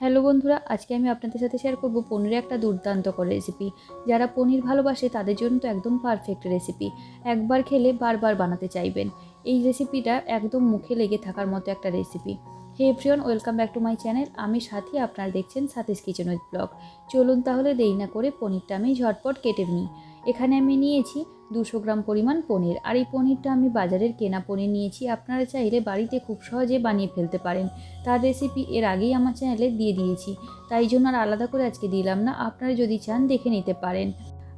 Hello বন্ধুরা, আজকে আমি আপনাদের সাথে শেয়ার করব পনিরের একটা দুর্দান্ত করে রেসিপি যারা পনির ভালোবাসে, তাদের জন্য তো একদম পারফেক্ট রেসিপি একবার খেলে বারবার বানাতে চাইবেন। এই রেসিপিটা একদম মুখে লেগে থাকার মতো একটা recipe hey everyone, welcome back to my channel. আমি সাথী, আপনারা দেখছেন সাথীস কিচেন উইথ ব্লগ। চলুন তাহলে দেরি না করে পনিরটা আমি ঝটপট কেটে নিই। এখানে আমি নিয়েছি দুশো গ্রাম পরিমাণ পনির। আর এই পনিরটা আমি বাজারের কেনা পনির নিয়েছি। আপনারা চাইলে বাড়িতে খুব সহজে বানিয়ে ফেলতে পারেন। তার রেসিপি এর আগেই আমার চ্যানেলে দিয়ে দিয়েছি। তাই জন্য আর আলাদা করে আজকে দিলাম না। আপনারা যদি চান দেখে নিতে পারেন।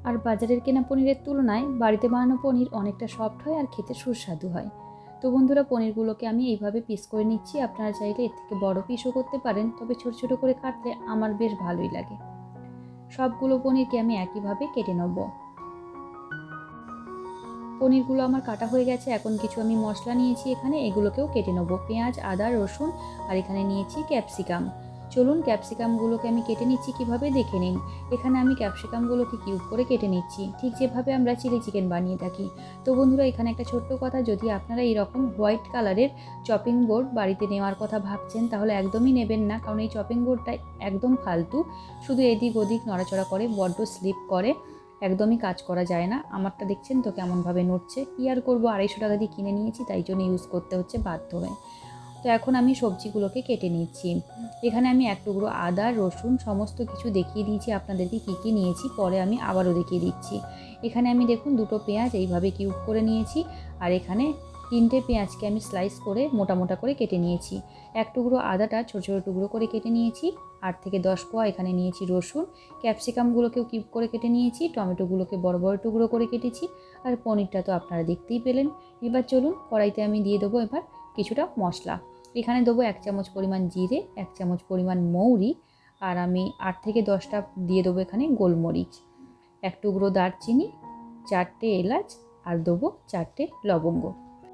আর বাজারের কেনা পনিরের তুলনায় বাড়িতে বানানো পনির অনেকটা সফট হয় আর খেতে সুস্বাদু হয়। তো বন্ধুরা, পনিরগুলোকে আমি এইভাবে পিস করে নিচ্ছি। আপনারা চাইলে এর থেকে বড় পিসও করতে পারেন। তবে ছোট ছোট করে কাটলে আমার বেশ ভালোই লাগে। সবগুলো পনিরকে আমি একইভাবে কেটে নেব। পনিরগুলো আমার কাটা হয়ে গেছে। এখন কিছু আমি মশলা নিয়েছি এখানে, এগুলোকেও কেটে নেব। পেঁয়াজ, আদা, রসুন আর এখানে নিয়েছি ক্যাপসিকাম। চলুন ক্যাপসিকামগুলোকে আমি কেটে নিচ্ছি কীভাবে দেখে নিন। এখানে আমি ক্যাপসিকামগুলোকে কিউব করে কেটে নিচ্ছি। ঠিক যেভাবে আমরা চিলি চিকেন বানিয়ে থাকি। তো বন্ধুরা, এখানে একটা ছোট্ট কথা, যদি আপনারা এইরকম হোয়াইট কালারের চপিং বোর্ড বাড়িতে নেওয়ার কথা ভাবছেন, তাহলে একদমই নেবেন না, কারণ এই চপিং বোর্ডটা একদম ফালতু। শুধু এদিক ওদিক নড়াচড়া করে, বড্ড স্লিপ করে। একদমই কাজ করা যায় না। আমারটা দেখছেন তো কেমনভাবে নড়ছে। কী আর করব? আড়াইশো টাকা দিয়ে কিনে নিয়েছি, তাই জন্য ইউজ করতে হচ্ছে বাধ্য হয়ে। তো এখন আমি সবজিগুলোকে কেটে নিচ্ছি। এখানে আমি এক টুকরো আদা, রসুন সমস্ত কিছু দেখিয়ে দিয়েছি। আপনাদেরকে কী কী নিয়েছি পরে আমি আবারও দেখিয়ে দিচ্ছি। এখানে আমি দেখুন দুটো পেঁয়াজ এইভাবে কিউব করে নিয়েছি। আর এখানে তিনটে পেঁয়াজকে আমি স্লাইস করে মোটা মোটা করে কেটে নিয়েছি। এক টুকরো আদাটা ছোটো ছোটো টুকরো করে কেটে নিয়েছি। আট থেকে দশ কোয়া এখানে নিয়েছি রসুন। ক্যাপসিকামগুলোকেও কিউব করে কেটে নিয়েছি। টমেটোগুলোকে বড় বড় টুকরো করে কেটেছি। আর পনিরটা তো আপনারা দেখতেই পেলেন। এবার চলুন কড়াইতে আমি দিয়ে দেবো এবার কিছুটা মশলা। এখানে দেবো এক চামচ পরিমাণ জিরে, এক চামচ পরিমাণ মৌরি আর আমি আট থেকে দশটা দিয়ে দেবো এখানে গোলমরিচ। এক টুকরো দারচিনি, চারটে এলাচ আর দেবো চারটে লবঙ্গ।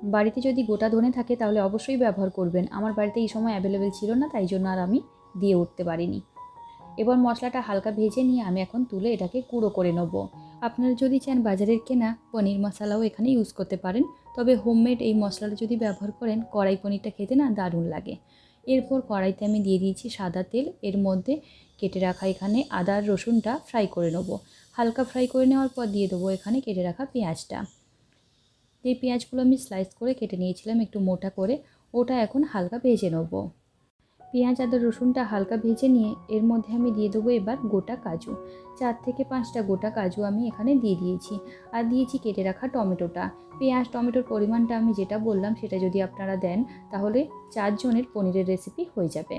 বাড়িতে যদি গোটা ধনে থাকে তাহলে অবশ্যই ব্যবহার করবেন। আমার বাড়িতে এই সময় অ্যাভেলেবেল ছিল না, তাই জন্য আর আমি দিয়ে উঠতে পারিনি। এবার মশলাটা হালকা ভেজে নিয়ে আমি এখন তুলে এটাকে গুঁড়ো করে নেব। আপনারা যদি চান বাজারের কেনা, পনির মশলাও এখানে ইউজ করতে পারেন। তবে হোমমেড এই মশলাটা যদি ব্যবহার করেন, কড়াই পনিরটা খেতে না দারুণ লাগে। এরপর কড়াইতে আমি দিয়ে দিয়েছি সাদা তেল। এর মধ্যে কেটে রাখা এখানে আদা আর রসুনটা ফ্রাই করে নেব। হালকা ফ্রাই করে নেওয়ার পর দিয়ে দেবো এখানে কেটে রাখা পেঁয়াজটা। যে পেঁয়াজগুলো আমি স্লাইস করে কেটে নিয়েছিলাম একটু মোটা করে, ওটা এখন হালকা ভেজে নেব। পেঁয়াজ, আদা, রসুনটা হালকা ভেজে নিয়ে এর মধ্যে আমি দিয়ে দেবো এবার গোটা কাজু। চার থেকে পাঁচটা গোটা কাজু আমি এখানে দিয়ে দিয়েছি। আর দিয়েছি কেটে রাখা টমেটোটা। পেঁয়াজ, টমেটোর পরিমাণটা আমি যেটা বললাম সেটা যদি আপনারা দেন, তাহলে চারজনের পনিরের রেসিপি হয়ে যাবে।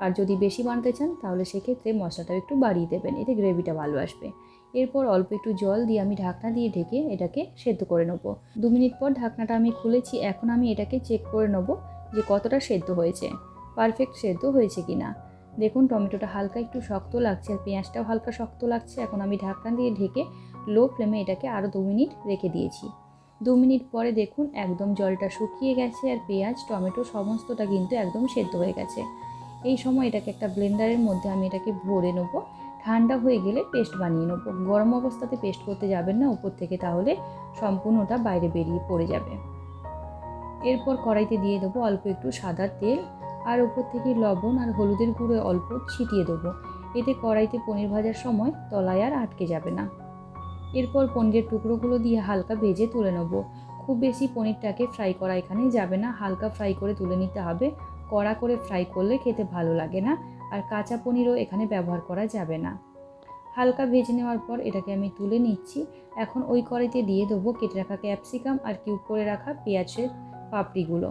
আর যদি বেশি বানাতে চান, তাহলে সেক্ষেত্রে মশলাটাও একটু বাড়িয়ে দেবেন। এতে গ্রেভিটা ভালো আসবে। এরপর অল্প একটু জল দিয়ে আমি ঢাকনা দিয়ে ঢেকে এটাকে সেদ্ধ করে নেব। দু মিনিট পর ঢাকনাটা আমি খুলেছি। এখন আমি এটাকে চেক করে নেব যে কতটা সেদ্ধ হয়েছে। পারফেক্ট সেদ্ধ হয়েছে কি না দেখুন, টমেটোটা হালকা একটু শক্ত লাগছে আর পেঁয়াজটাও হালকা শক্ত লাগছে। এখন আমি ঢাকনা দিয়ে ঢেকে লো ফ্লেমে এটাকে আরও দু মিনিট রেখে দিয়েছি। দু মিনিট পরে দেখুন, একদম জলটা শুকিয়ে গেছে আর পেঁয়াজ, টমেটো সমস্তটা কিন্তু একদম সেদ্ধ হয়ে গেছে। এই সময় এটাকে একটা ব্লেন্ডারের মধ্যে আমি এটাকে ভরে নেব। ঠান্ডা হয়ে গেলে পেস্ট বানিয়ে নেব। গরম অবস্থাতে পেস্ট করতে যাবেন না, উপর থেকে তাহলে সম্পূর্ণটা বাইরে বেরিয়ে পড়ে যাবে। এরপর কড়াইতে দিয়ে দেবো অল্প একটু সাদা তেল আর উপর থেকে লবণ আর হলুদের গুঁড়ো অল্প ছিটিয়ে দেবো। এতে কড়াইতে পনির ভাজার সময় তলায় আর আটকে যাবে না। এরপর পনিরের টুকরোগুলো দিয়ে হালকা ভেজে তুলে নেব। খুব বেশি পনিরটাকে ফ্রাই করা এখানে যাবে না, হালকা ফ্রাই করে তুলে নিতে হবে। কড়া করে ফ্রাই করলে খেতে ভালো লাগে না আর কাঁচা পনিরও এখানে ব্যবহার করা যাবে না। হালকা ভেজে নেওয়ার পর এটাকে আমি তুলে নিচ্ছি। এখন ওই কড়াইতে দিয়ে দেবো কেটে রাখা ক্যাপসিকাম আর কিউব করে রাখা পেঁয়াজের পাপড়িগুলো।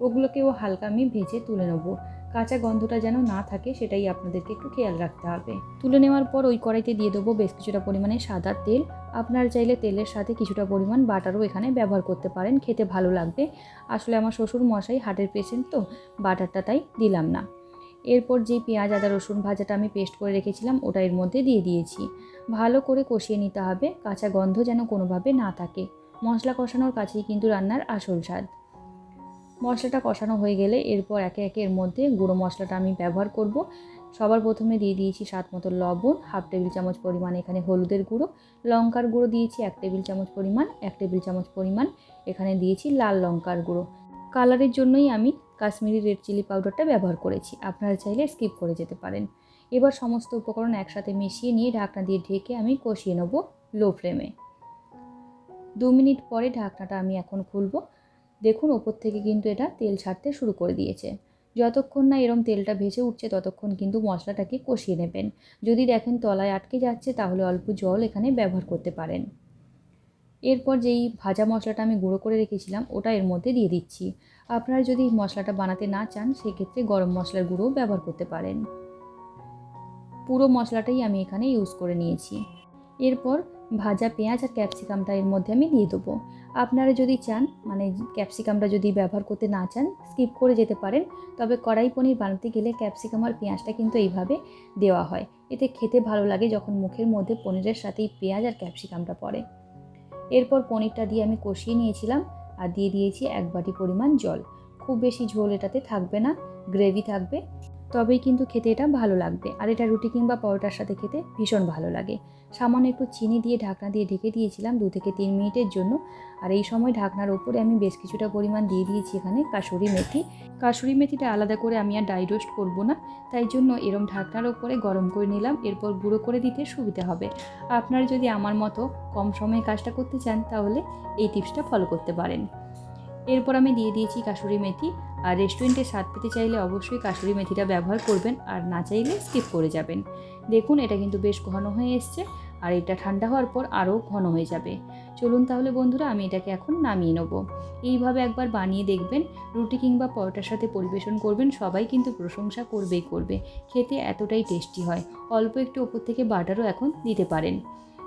ওগুলোকেও হালকা আমি ভেজে তুলে নেব। কাঁচা গন্ধটা যেন না থাকে সেটাই আপনাদেরকে একটু খেয়াল রাখতে হবে। তুলে নেওয়ার পর ওই কড়াইতে দিয়ে দেবো বেশ কিছুটা পরিমাণে সাদা তেল আপনারা চাইলে তেলের সাথে কিছুটা পরিমাণ বাটারও এখানে ব্যবহার করতে পারেন, খেতে ভালো লাগবে। আসলে আমার শ্বশুর মশাই হার্টের পেশেন্ট তো, বাটারটা তাই দিলাম না। এরপর যে পেঁয়াজ, আদা, রসুন ভাজাটা আমি পেস্ট করে রেখেছিলাম, ওটা এর মধ্যে দিয়ে দিয়েছি। ভালো করে কষিয়ে নিতে হবে, কাঁচা গন্ধ যেন কোনোভাবে না থাকে। মশলা কষানোর কাছেই কিন্তু রান্নার আসল স্বাদ। মশলাটা কষানো হয়ে গেলে এরপর একে একে এর মধ্যে গুঁড়ো মশলাটা আমি ব্যবহার করব। সবার প্রথমে দিয়ে দিয়েছি স্বাদ মতো লবণ, হাফ টেবিল চামচ পরিমাণ এখানে হলুদের গুঁড়ো, লঙ্কার গুঁড়ো দিয়েছি এক টেবিল চামচ পরিমাণ, এক টেবিল চামচ পরিমাণ এখানে দিয়েছি লাল লঙ্কার গুঁড়ো। কালারের জন্যই আমি কাশ্মীরি রেড চিলি পাউডারটা ব্যবহার করেছি, আপনারা চাইলে স্কিপ করে যেতে পারেন। এবার সমস্ত উপকরণ একসাথে মিশিয়ে নিয়ে ঢাকনা দিয়ে ঢেকে আমি কষিয়ে নেব লো ফ্লেমে। দু মিনিট পরে ঢাকনাটা আমি এখন খুলব। দেখুন, ওপর থেকে কিন্তু এটা তেল ছাড়তে শুরু করে দিয়েছে। যতক্ষণ না এরম তেলটা ভেসে উঠছে ততক্ষণ কিন্তু মশলাটাকে কষিয়ে নেবেন। যদি দেখেন তলায় আটকে যাচ্ছে, তাহলে অল্প জল এখানে ব্যবহার করতে পারেন। এরপর যেই ভাজা মশলাটা আমি গুঁড়ো করে রেখেছিলাম, ওটা এর মধ্যে দিয়ে দিচ্ছি। আপনারা যদি মশলাটা বানাতে না চান, সেক্ষেত্রে গরম মশলার গুঁড়ো ব্যবহার করতে পারেন। পুরো মশলাটাই আমি এখানে ইউজ করে নিয়েছি। এরপর ভাজা পেঁয়াজ আর ক্যাপসিকামটা এর মধ্যে আমি দিয়ে দেবো। আপনারা যদি চান মানে ক্যাপসিকামটা যদি ব্যবহার করতে না চান, স্কিপ করে যেতে পারেন। তবে কড়াই পনির বানাতে গেলে ক্যাপসিকাম আর পেঁয়াজটা কিন্তু এইভাবে দেওয়া হয়। এতে খেতে ভালো লাগে যখন মুখের মধ্যে পনিরের সাথেই পেঁয়াজ আর ক্যাপসিকামটা পড়ে। এরপর পনিরটা দিয়ে আমি কষিয়ে নিয়েছিলাম আর দিয়ে দিয়েছি এক বাটি পরিমাণ জল। খুব বেশি ঝোল এটাতে থাকবে না, গ্রেভি থাকবে। তবেই কিন্তু খেতে এটা ভালো লাগবে। আর এটা রুটি কিংবা পরোটার সাথে খেতে ভীষণ ভালো লাগে। সামান্য একটু চিনি দিয়ে ঢাকনা দিয়ে ঢেকে দিয়েছিলাম দু থেকে তিন মিনিটের জন্য। আর এই সময় ঢাকনার ওপরে আমি বেশ কিছুটা পরিমাণ দিয়ে দিয়েছি এখানে কাশুরি মেথি। কাশুরি মেথিটা আলাদা করে আমি আর ডাই রোস্ট করব না। তাই জন্য এরম ঢাকনার ওপরে গরম করে নিলাম। এরপর গুঁড়ো করে দিতে সুবিধা হবে। আপনারা যদি আমার মতো কম সময়ে কাজটা করতে চান তাহলে এই টিপসটা ফলো করতে পারেন। এরপর আমি দিয়ে দিয়েছি কাসুরি মেথি। আর রেস্টুরেন্টে স্বাদ পেতে চাইলে অবশ্যই কাসুরি মেথিটা ব্যবহার করবেন আর না চাইলে স্কিপ করে যাবেন। দেখুন, এটা কিন্তু বেশ ঘন হয়ে এসছে আর এটা ঠান্ডা হওয়ার পর আরও ঘন হয়ে যাবে। চলুন তাহলে বন্ধুরা, আমি এটাকে এখন নামিয়ে নেব। এইভাবে একবার বানিয়ে দেখবেন, রুটি কিংবা পরোটার সাথে পরিবেশন করবেন, সবাই কিন্তু প্রশংসা করবেই করবে। খেতে এতটাই টেস্টি হয়। অল্প একটু ওপর থেকে বাটারও এখন দিতে পারেন।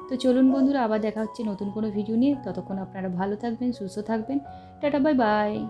তো চলুন বন্ধুরা, আবার দেখা হচ্ছে নতুন কোনো ভিডিও নিয়ে। ততক্ষণ আপনারা ভালো থাকবেন, সুস্থ থাকবেন। Tata bye bye